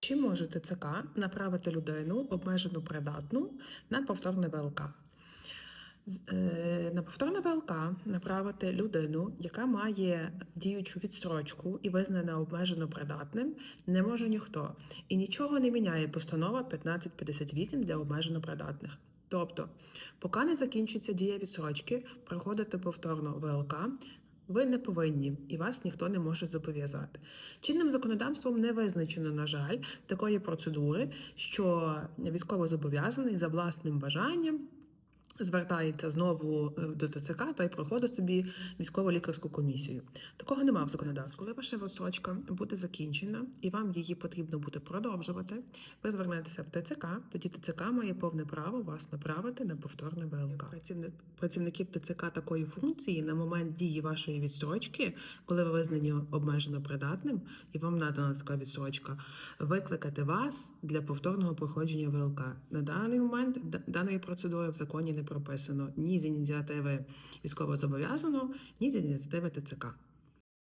Чи може ТЦК направити людину обмежено придатну на повторне ВЛК? Е, На повторне ВЛК направити людину, яка має діючу відстрочку і визнана обмежено придатним, не може ніхто. І нічого не міняє постанова 1558 для обмежено придатних. Тобто, поки не закінчиться дія відсрочки, проходити повторно ВЛК. Ви не повинні і вас ніхто не може зобов'язати. Чинним законодавством не визначено, на жаль, такої процедури, що військовозобов'язаний за власним бажанням звертається знову е, до ТЦК та й проходить собі військово-лікарську комісію. Такого немає в законодавстві. Коли ваша відсрочка буде закінчена і вам її потрібно буде продовжувати, ви звернетеся в ТЦК, тоді ТЦК має повне право вас направити на повторне ВЛК. Працівни- Працівників ТЦК такої функції на момент дії вашої відстрочки, коли ви визнані обмежено придатним і вам надана така відстрочка, викликати вас для повторного проходження ВЛК. На даний момент даної процедури в законі не прописано ні з ініціативи військовозобов'язаного, ні з ініціативи ТЦК.